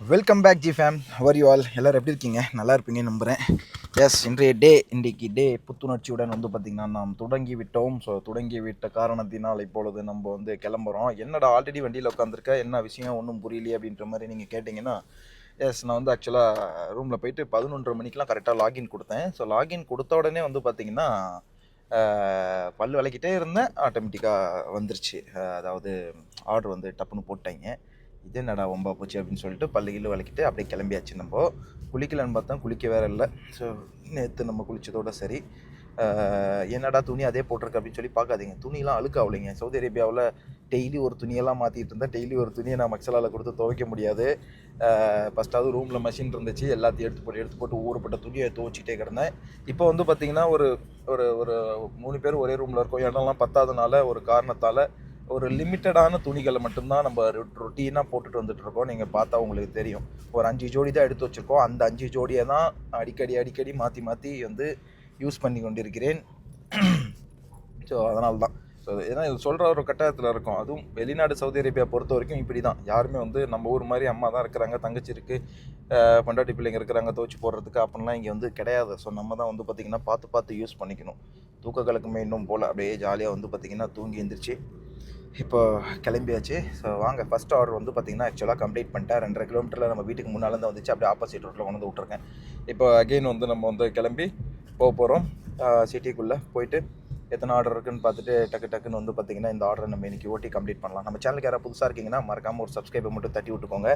Welcome back G fame how are you all எல்லோரும் எப்படி இருக்கீங்க? நல்லா இருப்பீங்க நம்புகிறேன் எஸ் இன்றைய டே இன்றைக்கு டே புத்துணர்ச்சியுடன் வந்து பார்த்திங்கன்னா நாம் தொடங்கி விட்டோம் ஸோ தொடங்கி விட்ட காரணத்தினால் இப்பொழுது நம்ம வந்து கிளம்புறோம். என்னடா ஆல்ரெடி வண்டியில் உட்காந்துருக்க என்ன விஷயம்? ஒன்றும் புரியலையே அப்படின்ற மாதிரி நீங்கள் கேட்டிங்கன்னா எஸ் நான் வந்து ஆக்சுவலாக ரூமில் போயிட்டு பதினொன்றரை மணிக்கெலாம் கரெக்டாக லாகின் கொடுத்தேன். ஸோ லாகின் கொடுத்த உடனே வந்து பார்த்திங்கன்னா பல் விளக்கிட்டே இருந்தேன். ஆட்டோமேட்டிக்காக வந்துருச்சு. அதாவது ஆர்டர் வந்து டப்புன்னு போட்டாங்க இது என்னடா ஒம்பா போச்சு அப்படின்னு சொல்லிட்டு பல்லு கில்லு விளக்கிட்டு அப்படியே கிளம்பியாச்சு நம்ம. குளிக்கலன்னு பார்த்தா குளிக்க வேற இல்லை. ஸோ நேற்று நம்ம குளித்ததோட சரி. என்னடா துணி அதே போட்டிருக்கு அப்படின்னு சொல்லி பார்க்காதீங்க. துணியெல்லாம் அழுக்காவலைங்க. சவுதி அரேபியாவில் டெய்லி ஒரு துணியெல்லாம் மாற்றிட்டு இருந்தால் டெய்லி ஒரு துணியை நான் மக்சலாவில் கொடுத்து துவைக்க முடியாது. ஃபஸ்ட்டாவது ரூமில் மெஷின் இருந்துச்சு. எல்லாத்தையும் எடுத்து போட்டு எடுத்து போட்டு ஊறப்பட்ட துணியை துவைச்சிட்டே கிடந்தேன். இப்போ வந்து பார்த்திங்கன்னா ஒரு ஒரு ஒரு மூணு பேர் ஒரே ரூமில் இருக்கோம். இடம்லாம் பத்தாதனால ஒரு காரணத்தால் ஒரு லிமிட்டடான துணிகளை மட்டும்தான் நம்ம ரொட்டீனாக போட்டுட்டு வந்துட்டு இருக்கோம். நீங்கள் பார்த்தா உங்களுக்கு தெரியும். ஒரு அஞ்சு ஜோடி தான் எடுத்து வச்சுருக்கோம். அந்த அஞ்சு ஜோடியை தான் அடிக்கடி அடிக்கடி மாற்றி மாற்றி வந்து யூஸ் பண்ணி கொண்டிருக்கிறேன். ஸோ அதனால தான் ஸோ ஏன்னா இது சொல்கிற ஒரு கட்டாயத்தில் இருக்கும். அதுவும் வெளிநாடு சவுதி அரேபியா பொறுத்த வரைக்கும் இப்படி தான். யாருமே வந்து நம்ம ஊர் மாதிரி அம்மா தான் இருக்கிறாங்க தங்கச்சி இருக்குது பொண்டாட்டி பிள்ளைங்க இருக்கிறாங்க துவச்சி போடுறதுக்கு அப்படின்லாம் இங்கே வந்து கிடையாது. ஸோ நம்ம தான் வந்து பார்த்திங்கன்னா பார்த்து பார்த்து யூஸ் பண்ணிக்கணும். தூக்க கலக்குமே இன்னும் போல் அப்படியே ஜாலியாக வந்து பார்த்திங்கன்னா தூங்கி எந்திரிச்சு இப்போ கிளம்பியாச்சு. ஸோ வாங்க ஃபஸ்ட் ஆர்டர் வந்து பார்த்திங்கன்னா ஆக்சுவலாக கம்ப்ளீட் பண்ணிட்டேன் ரெண்டரை கிலோமீட்டரில் நம்ம வீட்டுக்கு முன்னால் தான் வந்துச்சு. அப்படியே ஆப்போசிட் ரோட்டில் கொண்டு வந்து விட்ருக்கேன் இப்போ அகெயின் வந்து நம்ம வந்து கிளம்பி போக போகிறோம் சிட்டிக்குள்ளே போயிட்டு எத்தனை ஆர்டர் இருக்குன்னு பார்த்துட்டு டக்கு டக்குன்னு வந்து பார்த்திங்கன்னா இந்த ஆர்டரை நம்ம இன்றைக்கி ஓட்டி கம்ப்ளீட் பண்ணலாம். நம்ம சேனலுக்கு யாராவது புதுசாக இருக்கீங்கன்னா மறக்காமல் ஒரு சப்ஸ்கிரைபை மட்டும் தட்டி விட்டுக்கோங்க.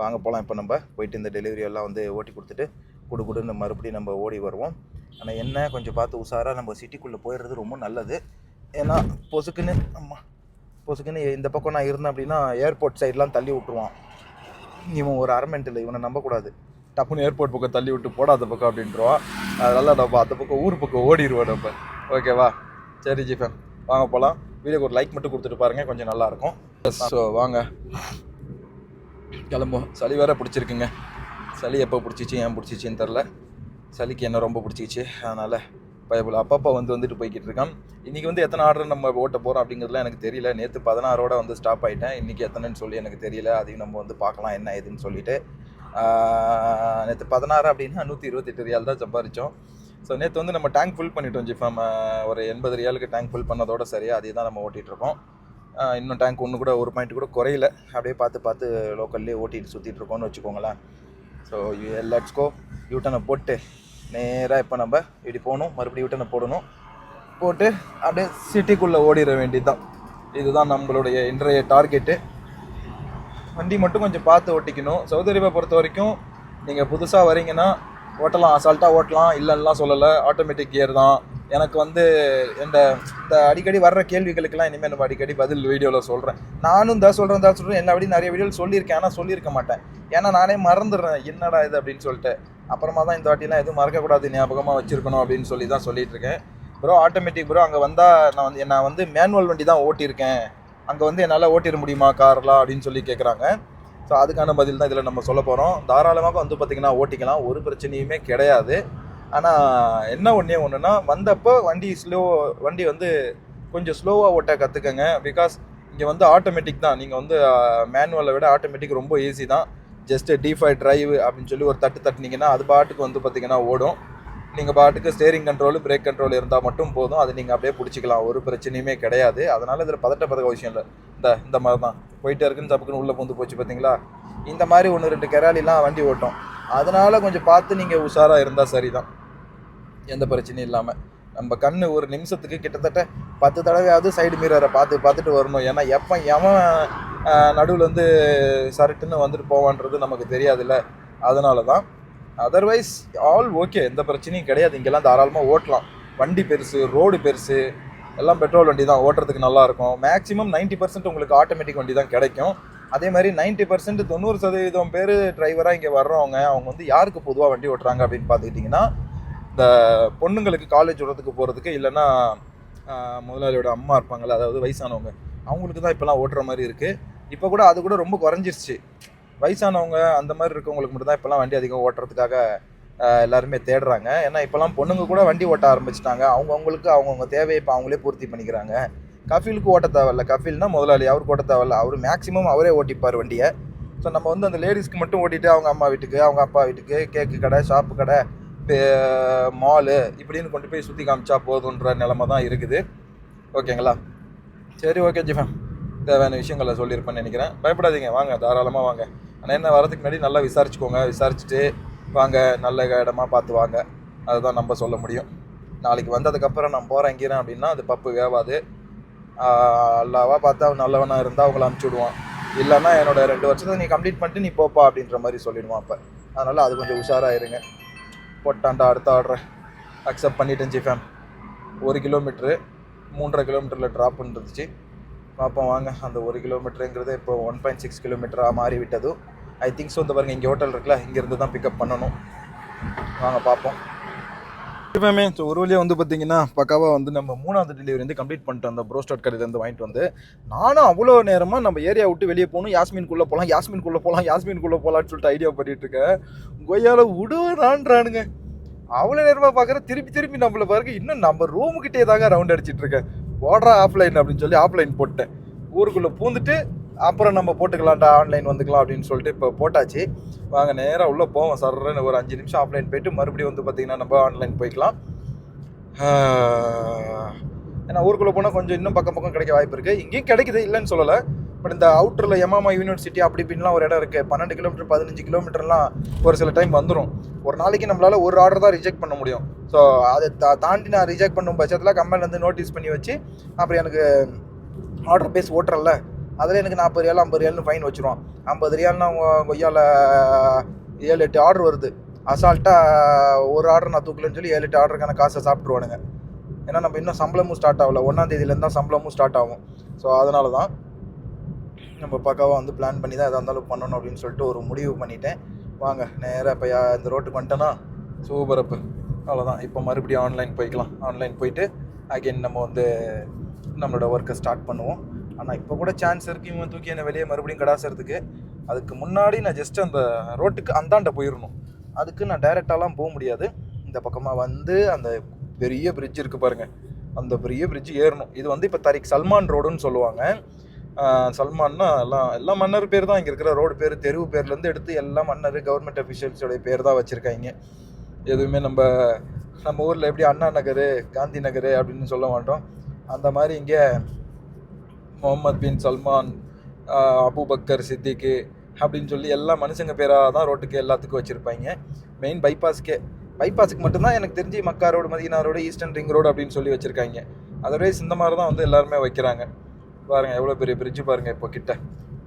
வாங்க போகலாம் இப்போ நம்ம போயிட்டு இந்த டெலிவரி எல்லாம் வந்து ஓட்டி கொடுத்துட்டு குடு குடுன்னு மறுபடியும் நம்ம ஓடி வருவோம். ஆனால் என்ன கொஞ்சம் பார்த்து உஷாராக நம்ம சிட்டிக்குள்ளே போயிடுறது ரொம்ப நல்லது. ஏன்னா பொசுக்குன்னு ஆமாம் பொசுக்குன்னு இந்த பக்கம் நான் இருந்தேன் அப்படின்னா ஏர்போர்ட் சைட்லாம் தள்ளி விட்ருவான் இவன் ஒரு அரமெண்ட் இவனை நம்பக்கூடாது. டப்புன்னு ஏர்போர்ட் பக்கம் தள்ளி விட்டு போடாத பக்கம் அப்படின்றவான் அதனால நம்ம அந்த பக்கம் ஊர் பக்கம் ஓடிடுவோம் நம்ம. ஓகேவா சரி ஜிஃபேம் வாங்க போகலாம் வீடியோக்கு ஒரு லைக் மட்டும் கொடுத்துட்டு பாருங்க கொஞ்சம் நல்லாயிருக்கும் ஸோ வாங்க. கிளம்புவோம். சளி வேற பிடிச்சிருக்குங்க. சளி எப்போ பிடிச்சிச்சு ஏன் பிடிச்சிச்சின்னு தெரில சளிக்கு என்ன ரொம்ப பிடிச்சிச்சு அதனால் பயப்பட அப்பப்போ வந்து வந்துட்டு போய்கிட்டு இருக்கான். இன்றைக்கி வந்து எத்தனை ஆர்டர் நம்ம ஓட்ட போகிறோம் அப்படிங்கிறதுலாம் எனக்கு தெரியல. நேற்று பதினாறோட வந்து ஸ்டாப் ஆகிட்டேன் இன்றைக்கி எத்தனைன்னு சொல்லி எனக்கு தெரியல. அதையும் நம்ம வந்து பார்க்கலாம் என்ன ஏதுன்னு சொல்லிட்டு. நேற்று பதினாறு அப்படின்னா நூற்றி இருபத்தெட்டு ரியால் தான் சம்பாரித்தோம் ஸோ நேற்று வந்து நம்ம டேங்க் ஃபுல் பண்ணிட்டோம் ஜிஃபாம் ஒரு எண்பது ரியாலுக்கு டேங்க் ஃபுல் பண்ணதோட சரியாக அதே தான் நம்ம ஓட்டிகிட்டு இருக்கோம். இன்னும் டேங்க் ஒன்று கூட ஒரு பாயிண்ட் கூட குறையல. அப்படியே பார்த்து பார்த்து லோக்கல்லே ஓட்டிட்டு சுற்றிட்டு இருக்கோம்னு வச்சுக்கோங்களேன். ஸோ லெட்ஸ் கோ யூட்டனை போட்டு. நேராக இப்போ நம்ம இப்படி போகணும் மறுபடியும் யூட்டனை போடணும். போட்டு அப்படியே சிட்டிக்குள்ளே ஓடிட வேண்டியதுதான். இதுதான் நம்மளுடைய இன்றைய டார்கெட்டு வண்டி மட்டும் கொஞ்சம் பார்த்து ஓட்டிக்கணும். சவுதி அரேபியா பொறுத்த வரைக்கும் நீங்கள் புதுசாக வரீங்கன்னா ஓட்டலாம் அசால்ட்டாக ஓட்டலாம் இல்லைன்னா சொல்லலை. ஆட்டோமேட்டிக் கியர் தான். எனக்கு வந்து இந்த இந்த அடிக்கடி வர்ற கேள்விகளுக்கெல்லாம் இனிமேல் நம்ம அடிக்கடி பதில் வீடியோவில் சொல்கிறேன் நானும் தான் சொல்கிறேன் தான் சொல்கிறேன் என்ன அப்படி நிறைய வீடியோவில் சொல்லியிருக்கேன். ஆனால் சொல்லியிருக்க மாட்டேன். ஏன்னா நானே மறந்துடுறேன். என்னடா இது அப்படின்னு சொல்லிட்டு. அப்புறமா தான் இந்த வாட்டிலாம் எதுவும் மறக்கக்கூடாது ஞாபகமாக வச்சுருக்கணும் அப்படின்னு சொல்லி தான் சொல்லிட்டு இருக்கேன் ப்ரோ ஆட்டோமேட்டிக் ப்ரோ அங்கே வந்தால் நான் வந்து நான் வந்து மேனுவல் வண்டி தான் ஓட்டியிருக்கேன். அங்கே வந்து என்னால் ஓட்டிட முடியுமா கார்லாம் அப்படின்னு சொல்லி கேட்குறாங்க ஸோ அதுக்கான பதில் தான் இதில் நம்ம சொல்ல போகிறோம் தாராளமாக வந்து பார்த்திங்கன்னா ஓட்டிக்கலாம் ஒரு பிரச்சனையுமே கிடையாது. ஆனால் என்ன ஒன்றே ஒன்றுனா வந்தப்போ வண்டி ஸ்லோ வண்டி வந்து கொஞ்சம் ஸ்லோவாக ஓட்ட கற்றுக்கங்க பிகாஸ் இங்கே வந்து ஆட்டோமேட்டிக் தான். நீங்கள் வந்து மேனுவலை விட ஆட்டோமேட்டிக் ரொம்ப ஈஸி தான். ஜஸ்ட் டிஃபை ட்ரைவ் அப்படின்னு சொல்லி ஒரு தட்டு தட்டினீங்கன்னா அது பாட்டுக்கு வந்து பார்த்திங்கன்னா ஓடும். நீங்கள் பாட்டுக்கு ஸ்டேரிங் கண்ட்ரோல் பிரேக் கண்ட்ரோல் இருந்தால் மட்டும் போதும். அது நீங்கள் அப்படியே பிடிச்சிக்கலாம். ஒரு பிரச்சனையுமே கிடையாது. அதனால் இதில் பதட்டப்பதக்க விஷயம் இல்லை. இந்த இந்த மாதிரி தான் போயிட்டே இருக்குன்னு தப்புக்குன்னு உள்ளே பூந்து போச்சு பார்த்தீங்களா இந்த மாதிரி ஒன்று ரெண்டு கெராலிலாம் வண்டி ஓட்டும். அதனால் கொஞ்சம் பார்த்து நீங்கள் உஷாராக இருந்தால் சரி தான் எந்த பிரச்சனையும் இல்லாமல் நம்ம கண் ஒரு நிமிஷத்துக்கு கிட்டத்தட்ட பத்து தடவையாவது சைடு மீரரை பார்த்து பார்த்துட்டு வரணும். ஏன்னா எப்போ எவன் நடுவில் வந்து சரட்டுன்னு வந்துட்டு போவான்றது நமக்கு தெரியாதுல்ல. அதனால தான் அதர்வைஸ் ஆல் ஓகே எந்த பிரச்சனையும் கிடையாது. இங்கெல்லாம் தாராளமாக ஓட்டலாம். வண்டி பெருசு ரோடு பெருசு எல்லாம் பெட்ரோல் வண்டி தான் ஓட்டுறதுக்கு நல்லாயிருக்கும். மேக்ஸிமம் 90% பர்சன்ட் உங்களுக்கு ஆட்டோமேட்டிக் வண்டி தான் கிடைக்கும். அதே மாதிரி 90% பர்சன்ட் தொண்ணூறு சதவீதம் பேர் டிரைவராக இங்கே வர்றவங்க அவங்க வந்து யாருக்கு பொதுவாக வண்டி ஓட்டுறாங்க அப்படின்னு பார்த்துக்கிட்டிங்கன்னா இந்த பொண்ணுங்களுக்கு காலேஜ் விடுறதுக்கு போகிறதுக்கு இல்லைன்னா முதலாளியோட அம்மா இருப்பாங்கள்ல அதாவது வயசானவங்க அவங்களுக்கு தான் இப்போலாம் ஓட்டுற மாதிரி இருக்குது இப்போ கூட அது கூட ரொம்ப குறைஞ்சிருச்சு. வயசானவங்க அந்த மாதிரி இருக்கவங்களுக்கு மட்டும் தான் இப்போலாம் வண்டி அதிகம் ஓட்டுறதுக்காக எல்லாருமே தேடுறாங்க. ஏன்னா இப்போலாம் பொண்ணுங்க கூட வண்டி ஓட்ட ஆரம்பிச்சிட்டாங்க. அவங்கவுங்களுக்கு அவங்கவுங்க தேவையை இப்போ அவங்களே பூர்த்தி பண்ணிக்கிறாங்க. கஃபீலுக்கு ஓட்ட தேவையில்ல. கஃபில்னா முதலாளி அவருக்கு ஓட்ட தேவையில்ல. அவர் மேக்ஸிமம் அவரே ஓட்டிப்பார் வண்டியை. ஸோ நம்ம வந்து அந்த லேடிஸ்க்கு மட்டும் ஓட்டிட்டு அவங்க அம்மா வீட்டுக்கு அவங்க அப்பா வீட்டுக்கு கேக்கு கடை ஷாப்பு கடை மாலு இப்படின்னு கொண்டு போய் சுற்றி காமிச்சா போதுன்ற நிலமை தான் இருக்குது. ஓகேங்களா? சரி ஓகே ஜிஃபன். தேவையான விஷயங்களை சொல்லியிருப்பேன்னு நினைக்கிறேன். பயப்படாதீங்க. வாங்க தாராளமாக வாங்க. ஆனால் என்ன வரதுக்கு முன்னாடி நல்லா விசாரிச்சுக்கோங்க. விசாரிச்சுட்டு வாங்க நல்ல இடமா பார்த்து வாங்க. அதுதான் நம்ம சொல்ல முடியும். நாளைக்கு வந்ததுக்கப்புறம் நான் போகிறேன் எங்கிறேன் அப்படின்னா அது பப்பு வேவாது. அல்லாவா பார்த்தா அவன் நல்லவனாக இருந்தால் அவங்கள அனுப்பிச்சி விடுவான். இல்லைன்னா என்னோட ரெண்டு வருஷத்தை நீ கம்ப்ளீட் பண்ணிட்டு நீ போப்பா அப்படின்ற மாதிரி சொல்லிடுவான் அப்போ. அதனால் அது கொஞ்சம் உஷாராக இருங்க. போட்டான்டா அடுத்த ஆர்டர் அக்செப்ட் பண்ணிட்டேன் ஜிஃபேம் ஒரு கிலோமீட்ரு மூன்றரை கிலோமீட்டரில் ட்ராப் இருந்துச்சு. பார்ப்போம் வாங்க. அந்த ஒரு கிலோமீட்டருங்கிறது இப்போ ஒன் பாயிண்ட் சிக்ஸ் கிலோமீட்டராக மாறி விட்டதும் ஐ திங்க் ஸோ இந்த இங்கே ஹோட்டல் இருக்குல்ல இங்கேருந்து தான் பிக்கப் பண்ணணும். வாங்க பார்ப்போம் எப்பவுமே ஸோ ஒரு வழியாக வந்து பார்த்தீங்கன்னா பக்காவாக வந்து நம்ம மூணாவது டெலிவரி வந்து கம்ப்ளீட் பண்ணிட்டு அந்த ப்ரோஸ்டாட் கடையிலேருந்து வாங்கிட்டு வந்து. நானும் அவ்வளோ நேரமாக நம்ம ஏரியா விட்டு வெளியே போகணும். யாஸ்மின்குள்ளே போகலாம் யாஸ்மின்குள்ளே போகலாம் யாஸ்மின்குள்ளே போகலான்னு சொல்லிட்டு ஐடியா பண்ணிகிட்டு இருக்கேன். கொய்யால விடுவான்றானுங்க அவ்வளோ நேரமாக பார்க்குற திருப்பி திருப்பி நம்மள பாருங்க. இன்னும் நம்ம ரூமுக்கிட்டே தாங்க ரவுண்ட் அடிச்சிட்டு இருக்கேன். போடுறா ஆஃப்லைன் அப்படின்னு சொல்லி ஆஃப்லைன் போட்டேன். ஊருக்குள்ளே பூந்துட்டு அப்புறம் நம்ம போட்டுக்கலாம்டா ஆன்லைன் வந்துக்கலாம் அப்படின்னு சொல்லிட்டு இப்போ போட்டாச்சு. வாங்க நேராக உள்ளே போவோம். சர்றன்னு ஒரு அஞ்சு நிமிஷம் ஆஃப்லைன் போயிட்டு மறுபடியும் வந்து பார்த்தீங்கன்னா நம்ம ஆன்லைன் போய்க்கலாம். ஏன்னா ஊருக்குள்ளே போனால் கொஞ்சம் இன்னும் பக்கம் பக்கம் கிடைக்க வாய்ப்பு இருக்குது இங்கேயும் கிடைக்குது இல்லைன்னு சொல்லலை. பட் இந்த அவுட்டரில் எமாமா யூனிவர்சிட்டி அப்படி இப்படின்லாம் ஒரு இடம் இருக்குது பன்னெண்டு கிலோமீட்டர் பதினஞ்சு கிலோமீட்டர்லாம் ஒரு சில டைம் வந்துடும் ஒரு நாளைக்கு நம்மளால் ஒரு ஆர்டர் தான் ரிஜெக்ட் பண்ண முடியும். ஸோ அதை தா தாண்டி நான் ரிஜெக்ட் பண்ணும் பட்சத்தில் கம்பெனிலேருந்து நோட்டீஸ் பண்ணி வச்சு அப்புறம் எனக்கு ஆர்டர் பேஸ் ஓட்டுறல அதில் எனக்கு நாற்பது ரியால் ஐம்பது ரியால்னு ஃபைன் வச்சுருவோம் ஐம்பது ரியால்னா கொய்யால ஏழு எட்டு ஆர்டர் வருது. அசால்ட்டாக ஒரு ஆர்டர் நான் தூக்கலன்னு சொல்லி ஏழு எட்டு ஆர்டருக்கான காசை சாப்பிட்ருவானுங்க ஏன்னா நம்ம இன்னும் சம்பளமும் ஸ்டார்ட் ஆகல. ஒன்றாம் தேதியிலேருந்து தான் சம்பளமும் ஸ்டார்ட் ஆகும். ஸோ அதனால தான் நம்ம பக்காவாக வந்து பிளான் பண்ணி தான் எதாக இருந்தாலும் பண்ணணும் அப்படின்னு சொல்லிட்டு ஒரு முடிவு பண்ணிட்டேன். வாங்க நேராக இப்போ இந்த ரோட்டுக்கு வந்துட்டேன்னா சூப்பர் அப்பு அவ்வளோதான் இப்போ மறுபடியும் ஆன்லைன் போய்க்கலாம். ஆன்லைன் போயிட்டு அகைன் நம்ம வந்து நம்மளோட ஒர்க்கை ஸ்டார்ட் பண்ணுவோம். ஆனால் இப்போ கூட சான்ஸ் இருக்குது இவன் தூக்கி என்னை வெளியே மறுபடியும் கடாசுறதுக்கு அதுக்கு முன்னாடி நான் ஜஸ்ட் அந்த ரோட்டுக்கு அந்தாண்ட போயிடணும் அதுக்கு நான் டைரெக்டாலாம் போக முடியாது. இந்த பக்கமாக வந்து அந்த பெரிய பிரிட்ஜ் இருக்குது பாருங்கள் அந்த பெரிய பிரிட்ஜ் ஏறணும். இது வந்து இப்போ தரிக் சல்மான் ரோடுன்னு சொல்லுவாங்க. சல்மான்னா எல்லாம் எல்லா மன்னர் பேர் தான் இங்கே இருக்கிற ரோடு பேர். தெருவு பேர்லேருந்து எடுத்து எல்லா மன்னர் கவர்மெண்ட் அஃபிஷியல்ஸோடைய பேர் தான் வச்சுருக்காங்க. எதுவுமே நம்ம நம்ம ஊரில் எப்படி அண்ணா நகர் காந்தி நகர் அப்படின்னு சொல்ல மாட்டோம். அந்த மாதிரி இங்கே முகமது பின் சல்மான் அபுபக்கர் சித்திக்கு அப்படின்னு சொல்லி எல்லா மனுஷங்க பேராக தான் ரோட்டுக்கு எல்லாத்துக்கும் வச்சுருப்பாங்க. மெயின் பைபாஸ்க்கே பைபாஸுக்கு மட்டும்தான் எனக்கு தெரிஞ்சு Mecca road Medina road eastern ring road அப்படின்னு சொல்லி வச்சுருக்காங்க. அதர்வைஸ் இந்த மாதிரி தான் வந்து எல்லாருமே வைக்கிறாங்க. பாருங்க எவ்வளோ பெரிய பிரிட்ஜு பாருங்க இப்போ கிட்ட.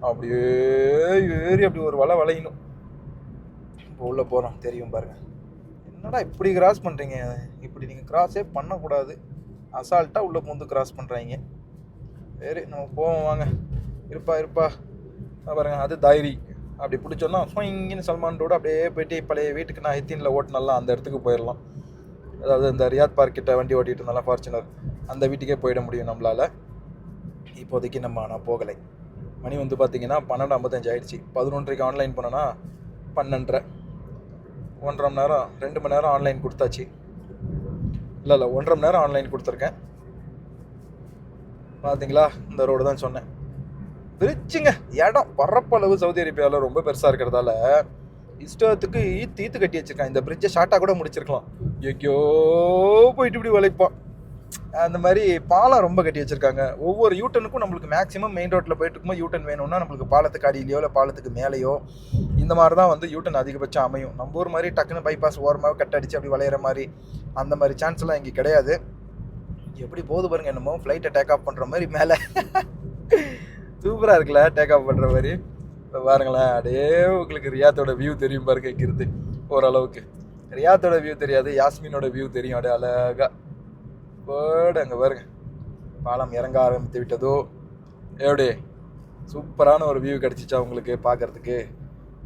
அப்படியே ஏறி அப்படி ஒரு வலை வளையணும். இப்போ உள்ளே போகிறோம் தெரியும் பாருங்க. என்னடா இப்படி கிராஸ் பண்ணுறீங்க இப்படி நீங்கள் கிராஸே பண்ணக்கூடாது. அசால்ட்டாக உள்ளே பூந்து கிராஸ் பண்ணுறாங்க சரி நம்ம போவோம் வாங்க. இருப்பா இருப்பா. பாருங்க அது தைரி. அப்படி பிடிச்சோன்னா இங்கேன்னு சல்மான் ரோடு அப்படியே போயிட்டு பழைய வீட்டுக்கு நான் ஹித்தினில் ஓட்டினலாம் அந்த இடத்துக்கு போயிடலாம். அதாவது இந்த ரியாத் பார்க் கிட்ட வண்டி ஓட்டிகிட்டு இருந்தாலும் ஃபார்ச்சுனர் அந்த வீட்டுக்கே போயிட முடியும் நம்மளால். இப்போதைக்கு நம்ம ஆனால் போகலை. மணி வந்து பார்த்தீங்கன்னா பன்னெண்டு ஐம்பத்தஞ்சு ஆயிடுச்சு. பதினொன்றைக்கு ஆன்லைன் பண்ணனா பன்னெண்டரை. ஒன்றரை மணி நேரம் ரெண்டு மணி நேரம் ஆன்லைன் கொடுத்தாச்சு. இல்லை இல்லை ஒன்றரை மணி நேரம் ஆன்லைன் கொடுத்துருக்கேன். பார்த்தீங்களா இந்த ரோடு தான் சொன்னேன். பிரிச்சுங்க இடம் பரப்பளவு சவுதி அரேபியாவில் ரொம்ப பெருசாக இருக்கிறதால இஷ்டத்துக்கு ஈத்து ஈத்து கட்டி வச்சிருக்கான். இந்த பிரிட்ஜை ஷார்ட்டாக கூட முடிச்சிருக்கலாம். எங்கேயோ போயிட்டு இப்படி உழைப்பான். அந்த மாதிரி பாலம் ரொம்ப கட்டி வச்சுருக்காங்க. ஒவ்வொரு யூட்டனுக்கும் நம்மளுக்கு மேக்ஸிமம் மெயின் ரோட்டில் போயிட்டு இருக்கும்போது யூட்டன் வேணும்னா நம்மளுக்கு பாலத்துக்கு அடியிலையோ இல்லை பாலத்துக்கு மேலேயோ இந்த மாதிரி தான் வந்து யூட்டன் அதிகபட்சம் அமையும். நம்ம ஊர் மாதிரி டக்குன்னு பைபாஸ் ஓரமாக கட் அடித்து அப்படி வளையிற மாதிரி அந்த மாதிரி சான்ஸ்லாம் இங்கே கிடையாது. எப்படி போகுது பாருங்க என்னமோ ஃப்ளைட்டை டேக் ஆஃப் பண்ணுற மாதிரி மேலே. சூப்பராக இருக்குல்ல டேக் ஆஃப் பண்ணுற மாதிரி. இப்போ பாருங்களேன் அப்படியே உங்களுக்கு ரியாத்தோட வியூ தெரியும் பாருங்க இங்கிருந்து ஓரளவுக்கு. ரியாத்தோட வியூ தெரியாது யாஸ்மினோட வியூ தெரியும் அப்படியே அழகா. பேர்டு அங்கே பாருங்க. பாலம் இறங்க ஆரம்பித்து விட்டதோ? எப்படி? சூப்பரான ஒரு வியூ கிடச்சிச்சா உங்களுக்கு பார்க்குறதுக்கு?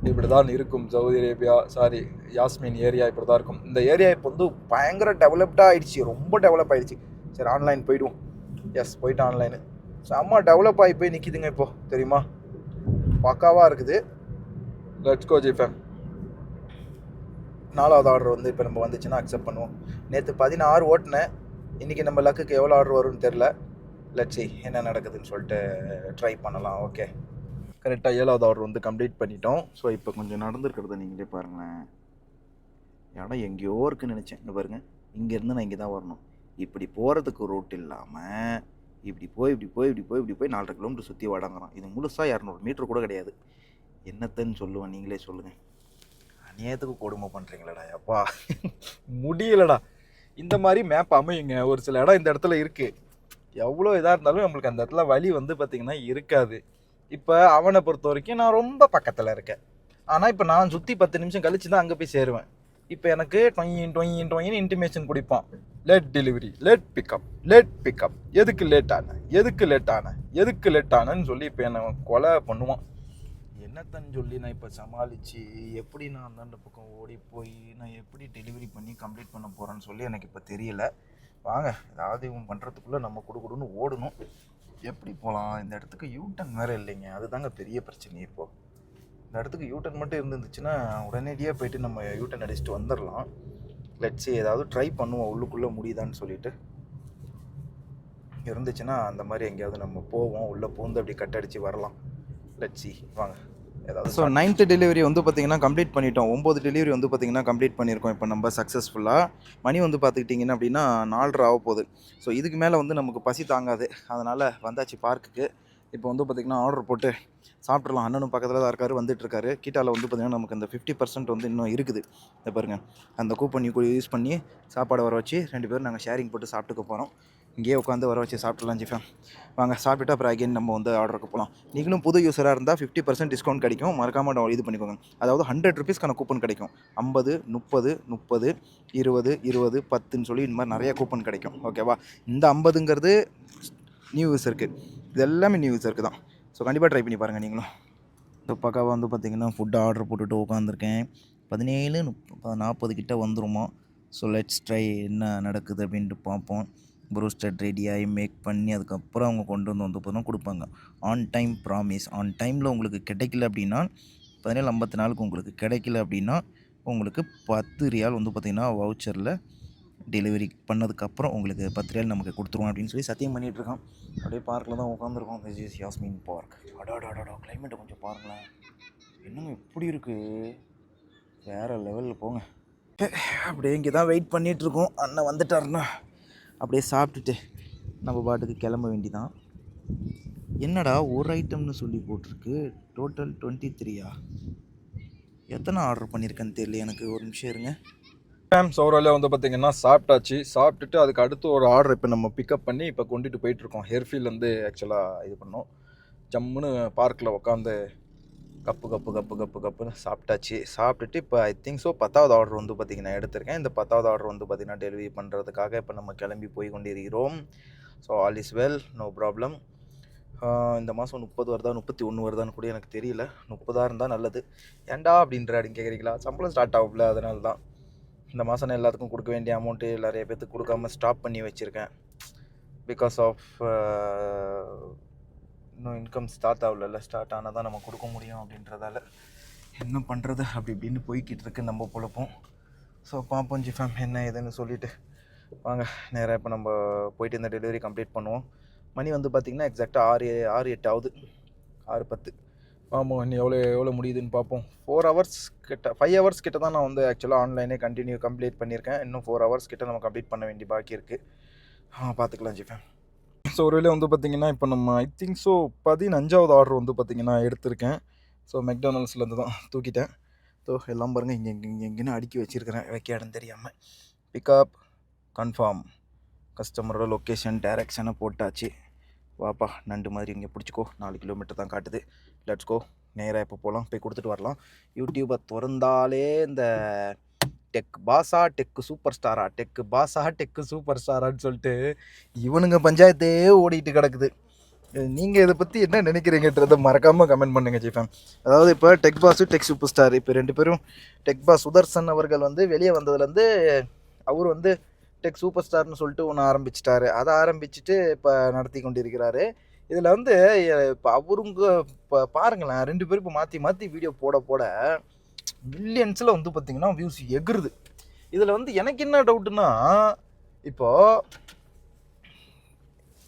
இப்படி தான் இருக்கும் Saudi Arabia sorry Yasmin area இப்படி தான் இருக்கும். இந்த ஏரியா இப்போ வந்து பயங்கர டெவலப்டாக ஆயிடுச்சு ரொம்ப டெவலப் ஆயிடுச்சு. சரி ஆன்லைன் போயிடுவோம். எஸ் போயிட்டு ஆன்லைனு செம்ம டெவலப் ஆகி போய் நிற்கிதுங்க இப்போது தெரியுமா? பக்காவாக இருக்குது. லெட்ஸ் கோ ஜிஃபேம் நாலாவது ஆர்டர் வந்து இப்போ நம்ம வந்துச்சுன்னா அக்செப்ட் பண்ணுவோம். நேற்று பதினாறு ஓட்டினேன். இன்றைக்கி நம்ம லக்குக்கு எவ்வளோ ஆர்டர் வரும்னு தெரில லட்சி என்ன நடக்குதுன்னு சொல்லிட்டு ட்ரை பண்ணலாம். ஓகே கரெக்டாக ஏழாவது ஆர்டர் வந்து கம்ப்ளீட் பண்ணிட்டோம். ஸோ இப்போ கொஞ்சம் நடந்துருக்கிறத நீங்களே பாருங்களேன். இடம் எங்கேயோ இருக்குன்னு நினச்சேன். இங்கே பாருங்கள் இங்கேருந்து நான் இங்கே தான் வரணும். இப்படி போகிறதுக்கு ரூட் இல்லாமல் இப்படி போய் இப்படி போய் இப்படி போய் இப்படி போய் நாலரை கிலோமீட்டர் சுற்றி வடங்குறான் இது முழுசாக இரநூறு மீட்ரு கூட கிடையாது. என்னத்தன்னு சொல்லுவேன் நீங்களே சொல்லுங்கள் அநியாயத்துக்கு கொடுமை பண்ணுறீங்களடா அப்பா. முடியலடா. இந்த மாதிரி மேப் அமையுங்க. ஒரு சில இடம் இந்த இடத்துல இருக்குது எவ்வளோ இதாக இருந்தாலும் நம்மளுக்கு அந்த இடத்துல வழி வந்து பார்த்திங்கன்னா இருக்காது. இப்போ அவனை பொறுத்த வரைக்கும் நான் ரொம்ப பக்கத்தில் இருக்கேன். ஆனால் இப்போ நான் சுற்றி பத்து நிமிஷம் கழிச்சு தான் அங்கே போய் சேருவேன். இப்போ எனக்கு டொயின் டொயின் டொயின் இன்டிமேஷன் கொடுப்பான். Late delivery late pickup late pickup எதுக்கு லேட் ஆன? எதுக்கு லேட் ஆன? எதுக்கு லேட் ஆனன்னு சொல்லி இப்போ என்னை கொலை பண்ணுவான். என்னத்தன்னு சொல்லி நான் இப்போ சமாளித்து எப்படி நான் அந்தாண்ட பக்கம் ஓடி போய் நான் எப்படி டெலிவரி பண்ணி கம்ப்ளீட் பண்ண போகிறேன்னு சொல்லி எனக்கு இப்போ தெரியல. வாங்க ஏதாவது இவன் பண்ணுறதுக்குள்ளே நம்ம கொடுக்கணும்னு ஓடணும். எப்படி போகலாம் இந்த இடத்துக்கு யூட்டன் வேறு இல்லைங்க. அதுதாங்க பெரிய பிரச்சனை இப்போது இந்த இடத்துக்கு யூட்டன் மட்டும் இருந்துச்சுன்னா உடனடியாக போயிட்டு நம்ம யூட்டன் அடிச்சுட்டு வந்துடலாம் லெட்ஸி ஏதாவது ட்ரை பண்ணுவோம் உள்ளுக்குள்ளே முடியுதான்னு சொல்லிட்டு. இருந்துச்சுன்னா அந்த மாதிரி எங்கேயாவது நம்ம போவோம். உள்ளே பூந்து அப்படி கட் அடிச்சு வரலாம். லெட்ஸி வாங்க. ஏதாவது ஸோ நைன்த்து டெலிவரி வந்து பார்த்தீங்கன்னா கம்ப்ளீட் பண்ணிட்டோம். ஒம்பது டெலிவரி வந்து பார்த்தீங்கன்னா கம்ப்ளீட் பண்ணியிருக்கோம். இப்போ நம்ம சக்ஸஸ்ஃபுல்லாக மணி வந்து பார்த்துக்கிட்டிங்கன்னா அப்படின்னா நாலரை ஆக போகுது. ஸோ இதுக்கு மேலே வந்து நமக்கு பசி தாங்காது. அதனால் வந்தாச்சு பார்க்குக்கு இப்போ வந்து பார்த்திங்கன்னா ஆர்டர் போட்டு சாப்பிட்றலாம் அண்ணனும் பக்கத்தில் தான் இருக்காரு வந்துட்டு இருக்காரு கீட்டாவில் வந்து பார்த்திங்கன்னா நமக்கு அந்த ஃபிஃப்டி பர்சன்ட் வந்து இன்னும் இருக்குது. இதை பாருங்கள் அந்த கூப்பன் யூஸ் பண்ணி சாப்பாடு வர வச்சு ரெண்டு பேரும் நாங்கள் ஷேரிங் போட்டு சாப்பிட்டுக்க போகிறோம் இங்கேயே உட்காந்து வர வச்சு சாப்பிட்றலாம் ஜிஃபா. வாங்க சாப்பிட்டுட்டு அப்புறம் அகைன் நம்ம வந்து ஆர்டருக்கு போகலாம் நீங்களும் புது யூஸராக இருந்தால் ஃபிஃப்டி பர்சன்ட் டிஸ்கவுண்ட் கிடைக்கும். மறக்காமல் இது பண்ணிக்கோங்க. அதாவது ஹண்ட்ரட் ருபீஸ்க்கான கூப்பன் கிடைக்கும். ஐம்பது முப்பது முப்பது இருபது இருபது பத்துன்னு சொல்லி இந்த மாதிரி நிறைய கூப்பன் கிடைக்கும். ஓகேவா இந்த ஐம்பதுங்கிறது நியூ யூஸருக்கு இது எல்லாமே நியூ யூஸருக்கு தான். ஸோ கண்டிப்பாக ட்ரை பண்ணி பாருங்கள் நீங்களும். ஸோ பக்காவாக வந்து பார்த்திங்கன்னா ஃபுட் ஆர்டர் போட்டுட்டு உட்காந்துருக்கேன் பதினேழு முப்பது நாற்பது கிட்டே வந்துருமா? ஸோ லெட்ஸ் ட்ரை என்ன நடக்குது அப்படின்ட்டு பார்ப்போம் ப்ரூஸ்டர் ரெடியாகி மேக் பண்ணி அதுக்கப்புறம் அவங்க கொண்டு வந்து வந்து தான் கொடுப்பாங்க. ஆன் டைம் ப்ராமிஸ் ஆன் டைமில் உங்களுக்கு கிடைக்கல அப்படின்னா பதினேழு ஐம்பத்தி நாலுக்கு உங்களுக்கு கிடைக்கல அப்படின்னா உங்களுக்கு பத்து ரியால் வந்து பார்த்திங்கன்னா வவுச்சரில் டெலிவரி பண்ணதுக்கப்புறம் உங்களுக்கு பத்து ரியால் நமக்கு கொடுத்துருவோம் அப்படின்னு சொல்லி சத்தியம் பண்ணிகிட்டு இருக்கான் அப்படியே பார்க்கில் தான் உட்காந்துருக்கோம் திஸ் இஸ் யாஸ்மின் பார்க் அடாடாடாடா கிளைமேட்டை கொஞ்சம் பாருங்களேன் என்னங்க இப்படி இருக்குது வேறு லெவலில் போங்க. அப்படியே இங்கே தான் வெயிட் பண்ணிகிட்ருக்கோம். அண்ணன் வந்துட்டாருண்ணா. அப்படியே சாப்பிட்டுட்டு நம்ம பாட்டுக்கு கிளம்ப வேண்டிதான். என்னடா ஒரு ஐட்டம்னு சொல்லி போட்டிருக்கு. டோட்டல் டுவெண்ட்டி த்ரீயா எத்தனை ஆர்டர் பண்ணியிருக்கேன்னு தெரியல எனக்கு. ஒரு நிமிஷம் இருங்க. மேம் சௌராலியா வந்து பார்த்திங்கன்னா சாப்பிட்டாச்சு. சாப்பிட்டுட்டு அதுக்கு அடுத்து ஒரு ஆர்டர் இப்போ நம்ம பிக்கப் பண்ணி இப்போ கொண்டுட்டு போயிட்டுருக்கோம். ஹெர்ஃபீல்லேருந்து வந்து ஆக்சுவலாக இது பண்ணோம். ஜம்முன்னு பார்க்கில் உட்காந்து கப்பு கப்பு கப்பு கப்பு கப்புன்னு சாப்பிட்டாச்சு. சாப்பிட்டுட்டு இப்போ ஐ திங்க் ஸோ பத்தாவது ஆர்டர் வந்து பார்த்திங்கன்னா எடுத்திருக்கேன். இந்த பத்தாவது ஆர்டர் வந்து பார்த்திங்கன்னா டெலிவரி பண்ணுறதுக்காக இப்போ நம்ம கிளம்பி போய் கொண்டிருக்கிறோம். So all is well no problem இந்த மாதம் முப்பது வருதா முப்பத்தி ஒன்று வருதான்னு கூட எனக்கு தெரியல. முப்பதாக இருந்தால் நல்லது. ஏன்டா அப்படின்ற அப்படின்னு கேட்குறீங்களா சம்பளம் ஸ்டார்ட் ஆகல அதனால தான் இந்த மாதம் நான் எல்லாத்துக்கும் கொடுக்க வேண்டிய அமௌண்ட்டு நிறைய பேர்த்துக்கு கொடுக்காம ஸ்டாப் பண்ணி வச்சுருக்கேன். பிகாஸ் ஆஃப் இன்னும் uh, இன்கம் ஸ்டார்ட் ஆகல ஸ்டார்ட் ஆனால் தான் நம்ம கொடுக்க முடியும் அப்படின்றதால என்ன பண்ணுறது அப்படி இப்படின்னு போய்கிட்டு இருக்கு நம்ம பொழப்போம். ஸோ பார்ப்போம் ஜிஃபேம் என்ன ஏதுன்னு சொல்லிட்டு. வாங்க நேராக இப்போ நம்ம போயிட்டு இந்த டெலிவரி கம்ப்ளீட் பண்ணுவோம். மணி வந்து பார்த்திங்கன்னா எக்ஸாக்டாக ஆறு ஆறு எட்டு ஆகுது ஆறு பத்து. ஆமாம் இன்னும் எவ்வளோ எவ்வளோ முடியுதுன்னு பார்ப்போம். ஃபோர் ஹவர்ஸ் கிட்ட ஃபைவ் ஹவர்ஸ் கிட்ட தான் நான் வந்து ஆக்சுவலாக ஆன்லைனே கண்டினியூ கம்ப்ளீட் பண்ணியிருக்கேன். இன்னும் ஃபோர் ஹவர்ஸ் கிட்ட நம்ம கம்ப்ளீட் பண்ண வேண்டிய பாக்கி இருக்குது ஆ பார்த்துக்கலாம் ஜிஃபேன் ஸோ ஒருவேளை வந்து பார்த்திங்கன்னா இப்போ நம்ம ஐ திங்க் ஸோ பதினஞ்சாவது ஆர்டர் வந்து பார்த்திங்கன்னா எடுத்திருக்கேன். ஸோ மெக்டானல்ஸ்லேருந்து தான் தூக்கிட்டேன். ஸோ எல்லாம் பாருங்கள் இங்கே இங்கே இங்கே இங்கேன்னு அடுக்கி வச்சுருக்கிறேன். வைக்க இடம் தெரியாமல் பிக்கப் கன்ஃபார்ம் கஸ்டமரோட லொக்கேஷன் டைரக்ஷனை போட்டாச்சு. வாப்பா நண்டு மாதிரி இங்கே பிடிச்சிக்கோ. நாலு கிலோமீட்டர் தான் காட்டுது. லெட்ஸ் கோ நேராக இப்போ போகலாம் போய் கொடுத்துட்டு வரலாம். யூடியூப்பை திறந்தாலே இந்த டெக் பாஸா டெக்கு சூப்பர் ஸ்டாரா டெக்கு பாஸா டெக்கு சூப்பர் ஸ்டாரான்னு சொல்லிட்டு இவனுங்க பஞ்சாயத்தே ஓடிட்டு கிடக்குது. நீங்கள் இதை பற்றி என்ன நினைக்கிறீங்கன்றதை மறக்காமல் கமெண்ட் பண்ணுங்கள் ஜிஃபேம் அதாவது இப்போ tech boss tech super star இப்போ ரெண்டு பேரும் டெக் பாஸ் சுதர்சன் அவர்கள் வந்து வெளியே வந்ததுலேருந்து அவர் வந்து டெக் சூப்பர் ஸ்டார்னு சொல்லிட்டு ஒன்று ஆரம்பிச்சிட்டாரு. அதை ஆரம்பிச்சுட்டு இப்போ நடத்தி கொண்டிருக்கிறாரு. இதில் வந்து இப்போ அவருங்க இப்போ பாருங்களேன் ரெண்டு பேரும் இப்போ மாற்றி மாற்றி வீடியோ போட போட மில்லியன்ஸில் வந்து பார்த்திங்கன்னா வியூஸ் எகுருது இதில் வந்து எனக்கு என்ன டவுட்டுன்னா இப்போது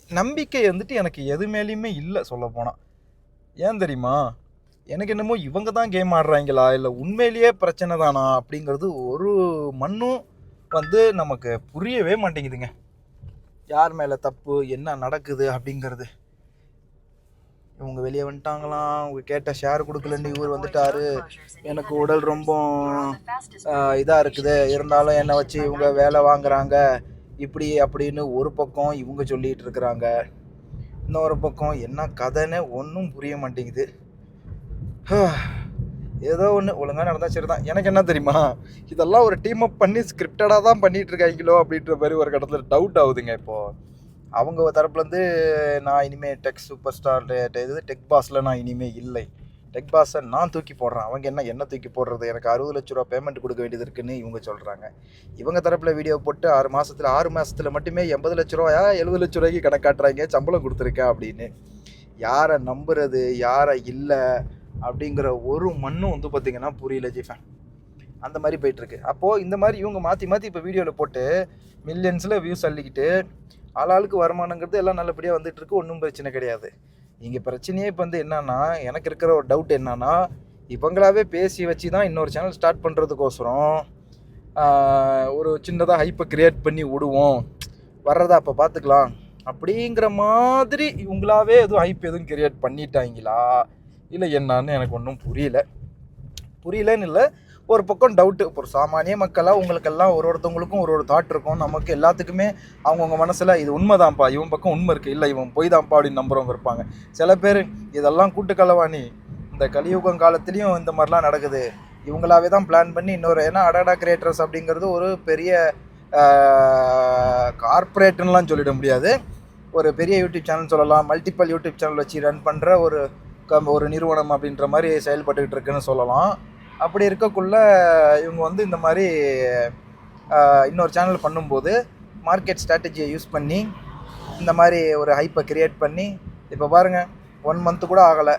நம்பிக்கை வந்துட்டு எனக்கு எது மேலேயுமே இல்லை சொல்ல போனால் ஏன் தெரியுமா? எனக்கு என்னமோ இவங்க தான் கேம் ஆடுறாங்களா? இல்லை உண்மையிலேயே பிரச்சனை தானா? அப்படிங்கிறது ஒரு மண்ணும் வந்து நமக்கு புரியவே மாட்டேங்குதுங்க. யார் மேலே தப்பு என்ன நடக்குது அப்படிங்கிறது. இவங்க வெளியே வந்துட்டாங்களாம் அவங்க கேட்ட ஷேர் கொடுக்கலன்னு இவர் வந்துட்டாரு. எனக்கு உடல் ரொம்ப இதாக இருக்குது. இருந்தாலும் என்னை வச்சு இவங்க வேலை வாங்குறாங்க. இப்படி அப்படின்னு ஒரு பக்கம் இவங்க சொல்லிகிட்டு இருக்கிறாங்க. இன்னொரு பக்கம் என்ன கதைன்னு ஒன்றும் புரிய மாட்டேங்குது. ஏதோ ஒன்று ஒழுங்காக நடந்தால் சரி தான் எனக்கு என்ன தெரியுமா? இதெல்லாம் ஒரு டீம் அப் பண்ணி ஸ்கிரிப்டடாக தான் பண்ணிகிட்ருக்காங்களோ அப்படின்ற மாதிரி ஒரு கட்டத்தில் டவுட் ஆகுதுங்க இப்போது அவங்க தரப்புலேருந்து நான் இனிமேல் டெக் சூப்பர் ஸ்டார் இது டெக் பாஸில் நான் இனிமேல் இல்லை. டெக் பாஸை நான் தூக்கி போடுறேன். அவங்க என்ன என்ன தூக்கி போடுறது? எனக்கு அறுபது லட்ச ரூபா பேமெண்ட் கொடுக்க வேண்டியது இருக்குன்னு இவங்க சொல்கிறாங்க இவங்க தரப்பில் வீடியோ போட்டு ஆறு மாதத்தில் ஆறு மாதத்தில் மட்டுமே எண்பது லட்ச ரூபாயா எழுபது லட்ச ரூபாய்க்கு கணக்காட்டுறாங்க. சம்பளம் கொடுத்துருக்கேன் அப்படின்னு. யாரை நம்புறது? யாரை இல்லை? அப்படிங்கிற ஒரு மண்ணும் வந்து பார்த்திங்கன்னா புரியல ஜிஃபேன். அந்த மாதிரி போயிட்டுருக்கு அப்போது இந்த மாதிரி இவங்க மாற்றி மாற்றி இப்போ வீடியோவில் போட்டு மில்லியன்ஸில் வியூஸ் அள்ளிக்கிட்டு ஆளாளுக்கு வருமானங்கிறது எல்லாம் நல்லபடியாக வந்துட்டுருக்கு ஒன்றும் பிரச்சனை கிடையாது. இங்கே பிரச்சனையே இப்போ வந்து என்னன்னா எனக்கு இருக்கிற ஒரு டவுட் என்னன்னா இவங்களாவே பேசி வச்சு தான் இன்னொரு சேனல் ஸ்டார்ட் பண்ணுறதுக்கோசரம் ஒரு சின்னதாக ஹைப்பை க்ரியேட் பண்ணி விடுவோம். வர்றதை அப்போ பார்த்துக்கலாம் அப்படிங்கிற மாதிரி இவங்களாவே எதுவும் ஹைப் எதுவும் கிரியேட் பண்ணிட்டாங்களா? இல்லை என்னான்னு எனக்கு ஒன்றும் புரியல. புரியலன்னு இல்லை ஒரு பக்கம் டவுட்டு ஒரு சாமானிய மக்களாக உங்களுக்கெல்லாம் ஒரு ஒருத்தவங்களுக்கும் ஒரு ஒரு தாட் இருக்கும். நமக்கு எல்லாத்துக்குமே அவங்கவுங்க மனசில் இது உண்மைதான்ப்பா இவன் பக்கம் உண்மை இருக்குது இல்லை இவன் பொய் தான்ப்பா அப்படின்னு நம்புறவங்க இருப்பாங்க. சில பேர் இதெல்லாம் கூட்டு கலவாணி இந்த கலியுகம் காலத்துலேயும் இந்த மாதிரிலாம் நடக்குது. இவங்களாவே தான் பிளான் பண்ணி இன்னொரு ஏன்னா அடாடா கிரியேட்டர்ஸ் அப்படிங்கிறது ஒரு பெரிய கார்பரேட்டுன்னெலாம் சொல்லிட முடியாது. ஒரு பெரிய யூடியூப் சேனல் சொல்லலாம். மல்டிபிள் யூடியூப் சேனல் வச்சு ரன் பண்ணுற ஒரு கம் ஒரு நிறுவனம் அப்படின்ற மாதிரி செயல்பட்டுக்கிட்டு இருக்குன்னு சொல்லலாம். அப்படி இருக்கக்குள்ள இவங்க வந்து இந்த மாதிரி இன்னொரு சேனல் பண்ணும்போது மார்க்கெட் ஸ்ட்ராட்டஜியை யூஸ் பண்ணி இந்த மாதிரி ஒரு ஹைப்பை க்ரியேட் பண்ணி இப்போ பாருங்கள் ஒன் மந்த்து கூட ஆகலை.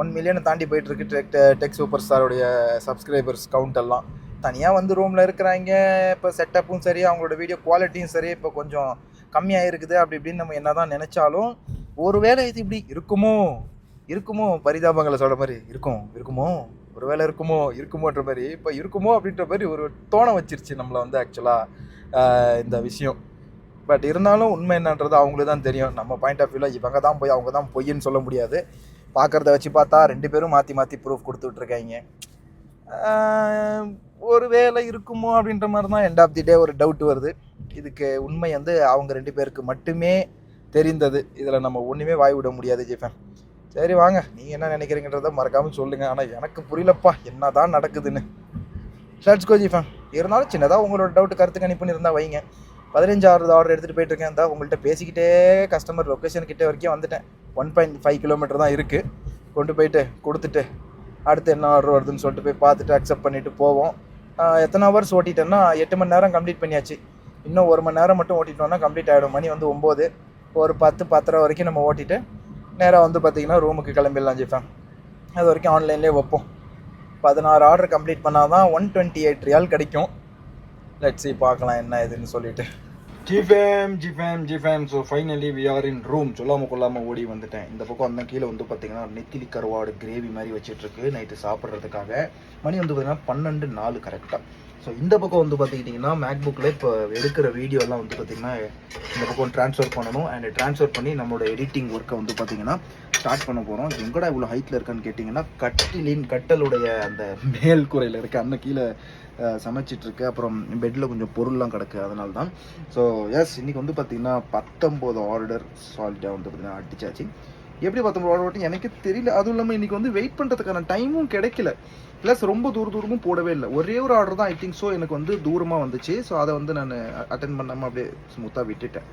ஒன் மில்லியனை தாண்டி போயிட்டுருக்கு டெக் டெக் சூப்பர் ஸ்டாருடைய சப்ஸ்கிரைபர்ஸ் கவுண்ட் எல்லாம். தனியாக வந்து ரூமில் இருக்கிறாங்க. இப்போ செட்டப்பும் சரி அவங்களோட வீடியோ குவாலிட்டியும் சரி இப்போ கொஞ்சம் கம்மியாக இருக்குது அப்படி இப்படின்னு நம்ம என்ன தான் நினச்சாலும் ஒருவேளை இது இப்படி இருக்குமோ? இருக்குமோ? பரிதாபங்களை சொல்கிற மாதிரி இருக்கும். இருக்குமோ? ஒருவேளை இருக்குமோ இருக்குமோன்ற மாதிரி இப்போ இருக்குமோ அப்படின்ற மாதிரி ஒரு தோணை வச்சிருச்சு நம்மளை வந்து ஆக்சுவலாக இந்த விஷயம். பட் இருந்தாலும் உண்மை என்னன்றது அவங்களுக்கு தான் தெரியும். நம்ம பாயிண்ட் ஆஃப் வியூவில் இவங்க தான் போய் அவங்க தான் பொய்ன்னு சொல்ல முடியாது. பார்க்குறத வச்சு பார்த்தா ரெண்டு பேரும் மாற்றி மாற்றி ப்ரூஃப் கொடுத்துட்ருக்காங்க ஒரு வேலை இருக்குமோ அப்படின்ற மாதிரி தான் எண்ட் ஆஃப் தி டே ஒரு டவுட் வருது. இதுக்கு உண்மை வந்து அவங்க ரெண்டு பேருக்கு மட்டுமே தெரிந்தது. இதில் நம்ம ஒன்றுமே வாய் விட முடியாது ஜிஃபன் சரி வாங்க. நீங்கள் என்ன நினைக்கிறீங்கன்றத மறக்காமல் சொல்லுங்கள் ஆனால் எனக்கு புரியலப்பா என்ன தான் நடக்குதுன்னு. ஷர்ட்ஸ் கோஜி ஃபேன் இருந்தாலும் சின்னதாக உங்களோட டவுட் கருத்து கணிப்புன்னு இருந்தால் வைங்க. பதினஞ்சாவது ஆர்டர் எடுத்துகிட்டு போயிட்டுருக்கேன். இருந்தால் உங்கள்கிட்ட பேசிக்கிட்டே கஸ்டமர் லொக்கேஷன் கிட்டே வரைக்கும் வந்துட்டேன். ஒன் பாயிண்ட் ஃபைவ் கிலோமீட்டர் தான் இருக்குது கொண்டு போயிட்டு கொடுத்துட்டு அடுத்து என்ன ஆர்டர் வருதுன்னு சொல்லிட்டு போய் பார்த்துட்டு அக்செப்ட் பண்ணிவிட்டு போவோம். எத்தனை ஹவர்ஸ் ஓட்டிட்டேன்னா எட்டு மணி நேரம் கம்ப்ளீட் பண்ணியாச்சு. இன்னும் ஒரு மணி நேரம் மட்டும் ஓட்டிட்டோம்னா கம்ப்ளீட் ஆகிடும் மணி வந்து ஒம்பது. ஒரு பத்து பத்தரை வரைக்கும் நம்ம ஓட்டிட்டு நேராக வந்து பார்த்திங்கன்னா ரூமுக்கு கிளம்பிடலாம் ஜிஃபேன் அது வரைக்கும் ஆன்லைன்லேயே வைப்போம். பதினாறு ஆர்டர் கம்ப்ளீட் பண்ணால் தான் ஒன் டுவெண்ட்டி எயிட் ரியால் கிடைக்கும் லெட்ஸி பார்க்கலாம் என்ன இதுன்னு சொல்லிட்டு. G fame G fame G fame so finally we are in room சொல்லாமல் கொள்ளாமல் ஓடி வந்துட்டேன். இந்த பக்கம் அந்த கீழே வந்து பார்த்தீங்கன்னா நெத்திலி கருவாடு கிரேவி மாதிரி வச்சிட்ருக்கு நைட்டு சாப்பிட்றதுக்காக. மணி வந்து பார்த்தீங்கன்னா பன்னெண்டு நாலு கரெக்டாக ஸோ இந்த பக்கம் வந்து பார்த்துக்கிட்டிங்கன்னா மேக்புக்கில் இப்போ எடுக்கிற வீடியோலாம் வந்து பார்த்திங்கன்னா இந்த பக்கம் ட்ரான்ஸ்ஃபர் பண்ணணும். அண்ட் ட்ரான்ஸ்ஃபர் பண்ணி நம்மளோட எடிட்டிங் ஒர்க்கை வந்து பார்த்திங்கன்னா ஸ்டார்ட் பண்ண போகிறோம் எங்கடா இவ்வளோ ஹைட்டில் இருக்கான்னு கேட்டிங்கன்னா கட்டிலின் கட்டலுடைய அந்த மேல் குறையில் இருக்க அந்த கீழே சமைச்சிட்ருக்கு அப்புறம் பெட்டில் கொஞ்சம் பொருள்லாம் கிடக்கு. அதனால தான் ஸோ எஸ் இன்றைக்கி வந்து பார்த்திங்கன்னா பத்தொம்போது ஆர்டர் சால்ட்டாக வந்து பார்த்திங்கன்னா அடிச்சாச்சு. எப்படி பத்தொம்போது ஆர்டர் ஓட்டி எனக்கு தெரியல. அதுவும் இல்லாமல் இன்றைக்கி வந்து வெயிட் பண்ணுறதுக்கான டைமும் கிடைக்கல. ப்ளஸ் ரொம்ப தூர தூரமும் போடவே இல்லை. ஒரே ஒரு ஆர்டர் தான் ஐ திங்க் ஸோ எனக்கு வந்து தூரமாக வந்துச்சு. ஸோ அதை வந்து நான் அட்டன் பண்ணாமல் அப்படியே ஸ்மூத்தாக விட்டுட்டேன்.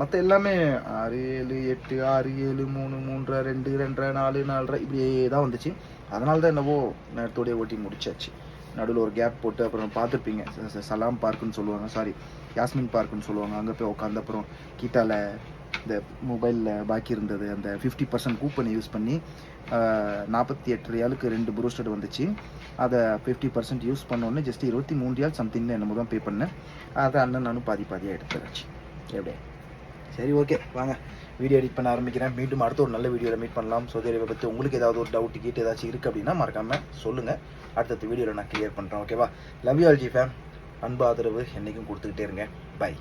மற்ற எல்லாமே ஆறு ஏழு எட்டு ஆறு ஏழு மூணு மூன்றரை ரெண்டு ரெண்டரை நாலு நாலரை இப்படியே தான் வந்துச்சு. அதனால தான் என்னவோ நேரத்தோடய ஓட்டி முடிச்சாச்சு. நடுவில் ஒரு கேப் போட்டு அப்புறம் பார்த்துருப்பீங்க. சலாம் பார்க்குன்னு சொல்லுவாங்க. சாரி யாஸ்மின் பார்க்குன்னு சொல்லுவாங்க. அங்கே போய் உட்காந்து அப்புறம் கீட்டாவில் இந்த மொபைலில் பாக்கி இருந்தது. அந்த ஃபிஃப்டி பர்சன்ட் கூப்பனை யூஸ் பண்ணி நாற்பத்தி எட்டு ரியாலுக்கு ரெண்டு ப்ரூஸ்டட் வந்துச்சு. அதை ஃபிஃப்டி பர்சன்ட் யூஸ் பண்ணோன்னே ஜஸ்ட் இருபத்தி மூணு ரியால் சம்திங் என்னமோ தான் பே பண்ணேன். அதை அண்ணன் நானும் பாதி பாதியாக எடுத்துருச்சு எப்படியே சரி ஓகே வாங்க. வீடியோ எடிட் பண்ண ஆரம்பிக்கிறேன். மீண்டும் அடுத்த ஒரு நல்ல வீடியோவில் மீட் பண்ணலாம். சவுதி அரேபியா பற்றி உங்களுக்கு ஏதாவது ஒரு டவுட் கீட் ஏதாச்சும் இருக்குது அப்படின்னா மறக்காமல் சொல்லுங்கள் அடுத்தடுத்த வீடியோவில் நான் கிளியர் பண்ணுறேன் ஓகேவா லவ் யூ ஆல்ஜி ஃபேம் அன்பு ஆதரவு என்றைக்கும் கொடுத்துக்கிட்டே இருங்க. பை